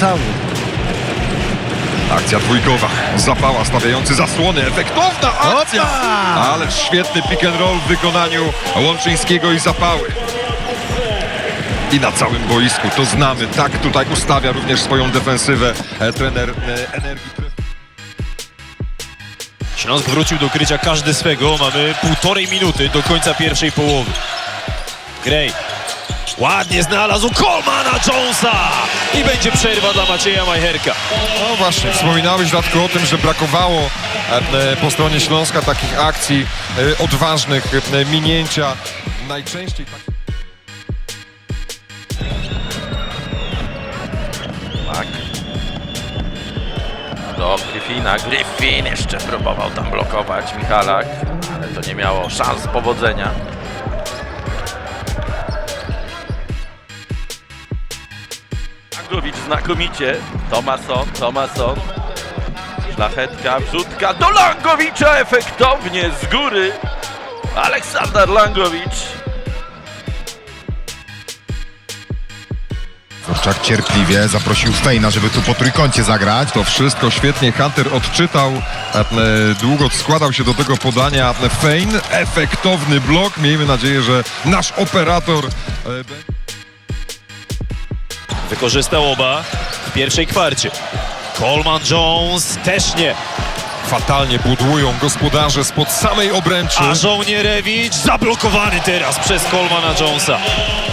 cały. Akcja dwójkowa. Zapała stawiający zasłony. Efektowna akcja! Opa! Ale świetny pick and roll w wykonaniu Łączyńskiego i Zapały. I na całym boisku to znamy. Tak tutaj ustawia również swoją defensywę e, trener e, Energii. Śląsk wrócił do krycia każdy swego. Mamy półtorej minuty do końca pierwszej połowy. Gray ładnie znalazł Colmana Jonesa i będzie przerwa dla Macieja Majcherka. No właśnie, wspominałeś Radku o tym, że brakowało e, po stronie Śląska takich akcji e, odważnych, e, minięcia. Najczęściej tak... Tak. Do Gryfina. Gryfin jeszcze próbował tam blokować Michalak, ale to nie miało szans powodzenia. Znakomicie. Tomason, Tomason. Szlachetka, wrzutka do Langowicza efektownie z góry. Aleksander Langowicz. Korczak cierpliwie zaprosił Fejna, żeby tu po trójkącie zagrać. To wszystko świetnie Hunter odczytał, e, długo składał się do tego podania Fein, efektowny blok, miejmy nadzieję, że nasz operator e, Wykorzystał oba w pierwszej kwarcie. Coleman Jones też nie. fatalnie budłują gospodarze spod samej obręczy. A żołnierewicz zablokowany teraz przez Colmana Jonesa.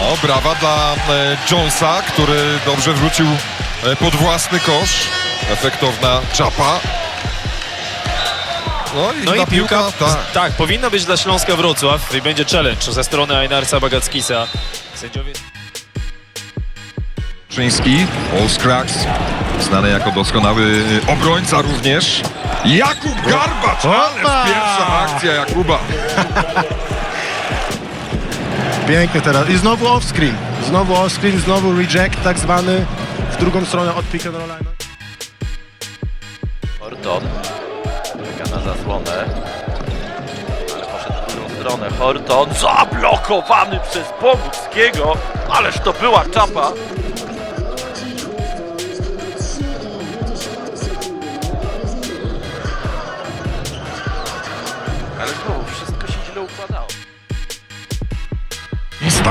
O, brawa dla e, Jonesa, który dobrze wrócił e, pod własny kosz. Efektowna czapa. No i, No i piłka, tak. tak, powinna być dla Śląska Wrocław i będzie challenge ze strony Einarsa Bagackisa. Sędziowie Czyński, Olskraks, znany jako doskonały obrońca również. Jakub Garbacz, Opa! pierwsza akcja Jakuba. Pięknie teraz. I znowu off-screen. Znowu off-screen, znowu reject tak zwany w drugą stronę od pick and rolla. Horton czeka na zasłonę. Ale poszedł w drugą stronę. Horton zablokowany przez Boguckiego. Ależ to była czapa.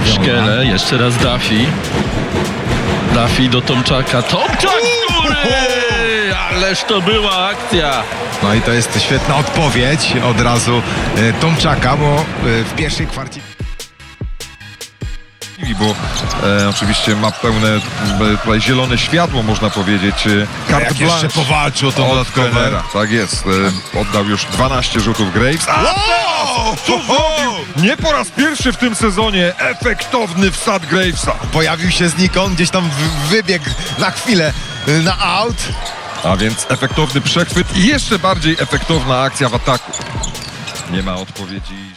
Szkele, jeszcze raz Dafi. Dafi do Tomczaka. Tomczak z góry! Ależ to była akcja! No i to jest świetna odpowiedź od razu e, Tomczaka, bo e, w pierwszej kwarcie bo e, oczywiście ma pełne e, tutaj zielone światło, można powiedzieć. E, carte jak jeszcze blanche powalczył o to od dodatkowe. trenera. Tak jest. E, oddał już 12 rzutów Graves. A co zrobił? Nie po raz pierwszy w tym sezonie efektowny wsad Gravesa. pojawił się znikąd, gdzieś tam w- wybiegł na chwilę e, na out. A więc efektowny przechwyt i jeszcze bardziej efektowna akcja w ataku. Nie ma odpowiedzi.